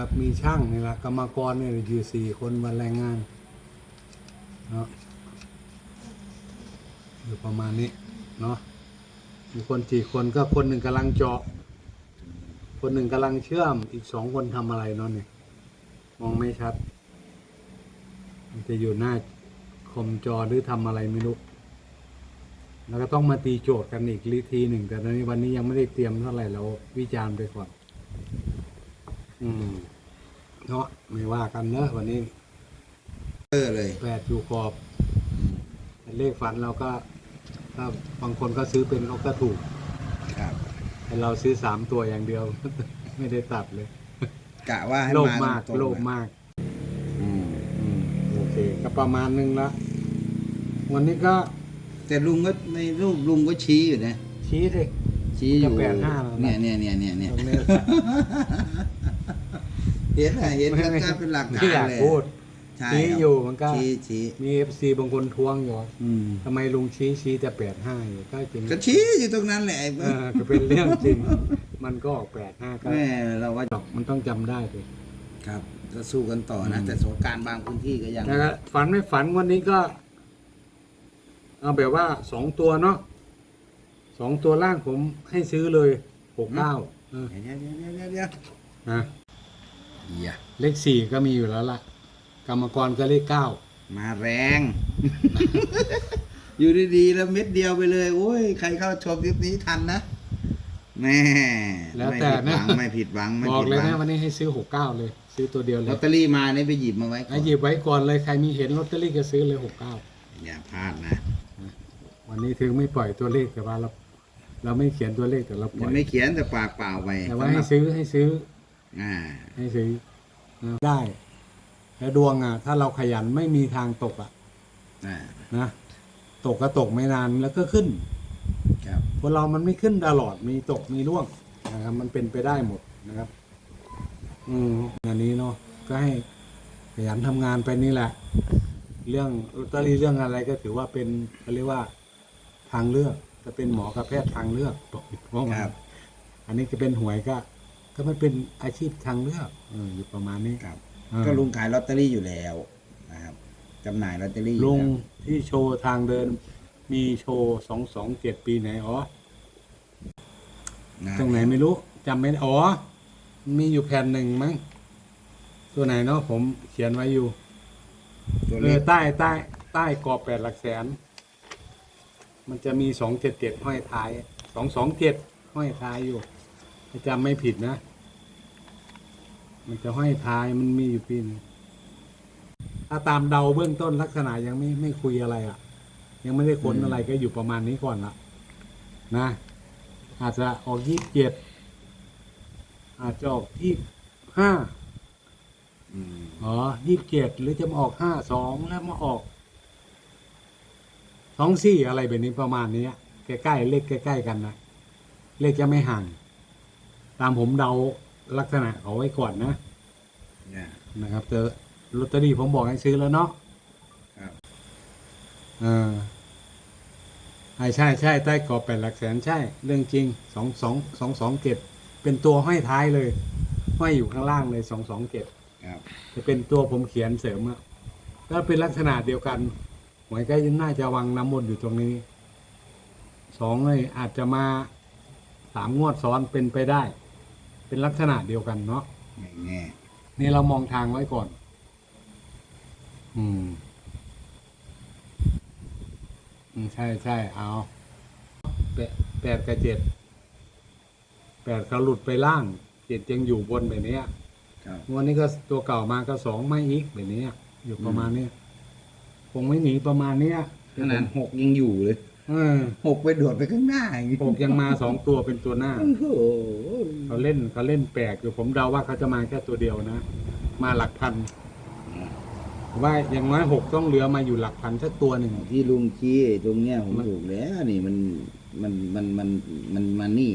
ครับมีช่างนี่แหละกรรมกรเนี่ยอยู่สี่คนวันแรงงานเนาะอยู่ประมาณนี้เนาะมีคนสี่คนก็คนหนึ่งกำลังเจาะ คนหนึ่งกำลังเชื่อมอีกสองคนทำอะไรเนาะเนี่ยมองไม่ชัด มันจะอยู่หน้าคอมจอหรือทำอะไรไม่รู้แล้วก็ต้องมาตีโจทย์กันอีกลีทีหนึ่งแต่ตอนนี้วันนี้ยังไม่ได้เตรียมเท่าไหร่เราวิจารณ์ไปก่อน อืมเนาะไม่ว่ากันเนอะวันนี้เออเลย แปดอยู่ขอบแต่เลขฝันเราก็ถ้าบางคนก็ซื้อเป็นเขาก็ถูกครับ แต่เราซื้อสามตัวอย่างเดียว ไม่ได้ตัดเลย กะว่าให้โลภมามากตรงๆโลภมาก อืมอืมโอเค ก็ประมาณนึงละ วันนี้ก็แต่ลุงก็ในรูปลุงก็ชี้อยู่นะ ชี้สิชี้อยู่ก็85แล้วนะ เนี่ยเนี่ยเนี่ยเนี่ยเนี่ย ตรงนี้ เห็นอะเห็นชัดๆเป็นหลักฐานไม่อยากเลยพูดใช่ชี้ครับอยู่มันก็ ชี้ชี้มีเอฟซีบางคนทวงอยู่ว่าอืมทำไมลุงชี้ชี้แต่แปดห้าอยู่ก็จริงก็ชี้อยู่ตรงนั้นแหละไอ้เออก็เป็นเรื่องจริง มันก็ออกแปดห้าก็แม่เราว่าดอกมันต้องจำได้สิครับก็สู้กันต่อนะแต่สงกรารบางพื้นที่ก็ยังแต่ก็ฝันไม่ฝันวันนี้ก็ เอาแบบว่าสองตัวเนาะสองตัวล่างผมให้ซื้อเลยหกเก้าเดี๋ยวเดี๋ยวเดี๋ยวเดี๋ยวเดี๋ยวนะ อย่าเลขสี่ก็มีอยู่แล้วล่ะ กรรมกรก็เลขเก้ามาแรง อยู่ดีๆแล้วเม็ดเดียวไปเลย โอ้ย ใครเข้าชมคลิปนี้ทันนะแม่แล้วแต่นะไม่ผิดหวัง ไม่บอกผิดเลยหวันะงวันนี้ให้ซื้อหกเก้าเลย ซื้อตัวเดียวเลลอยตเตอรี่มาเนี่ยไปหยิบมาไว้ก่อให้นหยิบไว้ก่อนเลยใครมีเห็นลอตเตอรี่ก็ซื้อเลยหกเก้าอย่าพลาดนะวันนี้ถึงไม่ปล่อยตัวเลขแต่ว่าเรา เราไม่เขียนตัวเลขแต่เราปล่ยัองยไม่เขียนแต่ปากเปล่าไปแต่ว่าให้ซื้อให้ซื้อ อ่าให้ซื้อนะได้ แล้วดวงอะ ถ้าเราขยันไม่มีทางตกอะอ่านะตกก็ตกไม่นานแล้วก็ขึ้นครับคนเรามันไม่ขึ้นตลอดมีตกมีร่วงนะครับ มันเป็นไปได้หมดนะครับ อืมอันนี้เนาะก็ให้ขยันทำงานไปนี่แหละ เรื่องลอตเตอรี่เรื่องอะไรก็ถือว่าเป็นเขาเรียกว่าทางเลือกจะเป็นหมอกับแพทย์ทางเลือกเพราะมันครับ อันนี้จะเป็นหวยก็ ก็มันเป็นอาชีพทางเลือกเอออยู่ประมาณนี้ครับ เออก็ลุงขายลอตเตอรี่อยู่แล้วนะครับจำหน่ายลอตเตอรี่อยู่ลุงแล้วที่โชว์ทางเดิน มีโชว์สองสองเจ็ดปีไหนอ๋อนะตรงไหนไม่รู้จำไม่ได้อ๋อ มีอยู่แผ่นหนึ่งมั้งตัวไหนเนาะผมเขียนไว้อยู่ตัวเอเลอขใต้ใต้ใต้กรอบแปดหลักแสน มันจะมีสองเจ็ดเจ็ดห้อยท้ายสองสองเจ็ดห้อยท้ายอยู่ ถ้าจำไม่ผิดนะ มันจะห้อยท้ายมันมีอยู่ปีนถ้าตามเดาเบื้องต้นลักษณะยังไม่ไม่คุยอะไรอะ่ะ ยังไม่ได้ค้นอะไรก็อยู่ประมาณนี้ก่อนละนะ อาจจะออกยี่สิบเจ็ดอาจจะออกยี่ห้าอ๋อยี่สิบเจ็ดหรือจะมาออกห้าสองแล้วมาออกสองสี่อะไรแบบนี้ประมาณนี้ใกล้ๆเลขใกล้ๆกันนะเลขจะไม่ห่าง ตามผมเดาลักษณะเอาไว้ก่อนนะเนี่ยนะครับแต่ลอตเตอรี่ผมบอกให้ซื้อแล้วเนาะครับเออใช่ใช่ใช่ใต้กรอบแปดหลักแสนใช่ เรื่องจริงสองสองสองสองเจ็ดเป็นตัวห้อยท้ายเลยห้อยอยู่ข้างล่างเลยสองสองเจ็ดครับจะเป็นตัวผมเขียนเสริมอะก็เป็นลักษณะเดียวกันหวยก็น่าจะวางน้ำมนต์อยู่ตรงนี้สองเลยอาจจะมาสามงวดซ้อนเป็นไปได้ เป็นลักษณะเดียวกันเนาะไม่แน่นี่เรามองทางไว้ก่อนอืมอืมใช่ใช่เอาแปดแปดกับเจ็ดแปดเขาหลุดไปล่างเจ็ดยังอยู่บนแบบเนี้ยครับวันนี้ก็ตัวเก่ามาก็สองไม่อีกแบบนี้อยู่ประมาณเนี้ยคงไม่หนีประมาณเนี้ยขนาดหกยังอยู่เลย เออหกไปโดดไปข้างหน้าอย่างงี้หกยังมาสองตัวเป็นตัวหน้า โอ้โหเขาเล่นเขาเล่นแปลกอยู่ผมเดาว่าเขาจะมาแค่ตัวเดียวนะ มาหลักพันผมว่าอย่างน้อยหกต้องเหลือมาอยู่หลักพันสักตัวหนึ่ง ที่ลุงชี้ไอ้ตรงเนี้ยผมมันถูกแล้วนี่มันมันมันมันมันมานี่